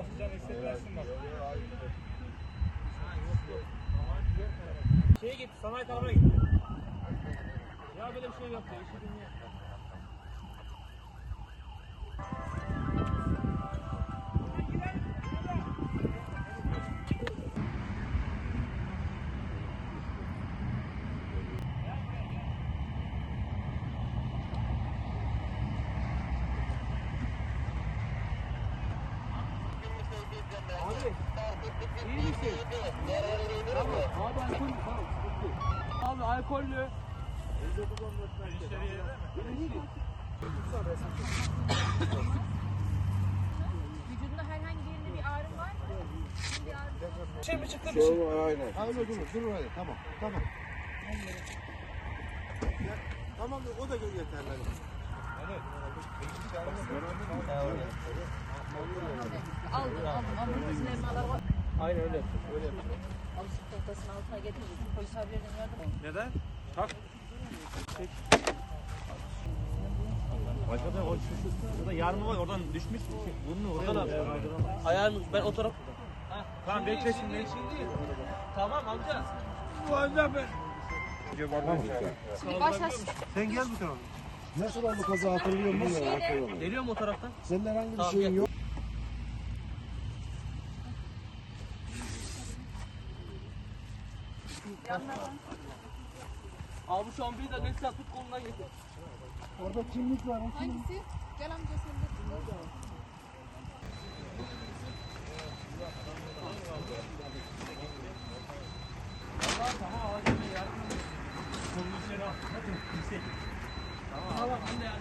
basacağını hissetmezsin bak. Şeye git, sanayi tarlaya git. Ya böyle bir şey yaptı, işi dinliyor. Abi, iyi misin? Tamam. Abi alkol, tamam. Abi alkollü. Vücudunda herhangi birinde bir ağrım var mı? Bir ağrım Şey mi çıktı bir şey? aynen. Öyle durun, durun öyle. Tamam, tamam. Tamam, o da yeterli. Aldım, aldım. Ambulansın elmaları var. Aynen öyle yapacağız. Öyle yapacağız. Alışık tahtasının altına getirdim. Polis abilerden yardım aldım. Neden? Tak. Başka o şu, şu, burada yarma var oradan düşmüş. Bunu oraya da Ayağını ben o taraf. Tamam bekle şimdi. Tamam amca. Bu amca ben. Bir başlasın. Sen gel bu tarafa. Nasıl oldu kaza hatırlıyor musun? Geliyor mu o taraftan? Senin herhangi bir Tamam, şeyin gel. yok. Abi şu an bir de Neslihat tut kolundan getir. Orada kimlik var. Hangisi? Gel amca sen de. Tamam anne ya.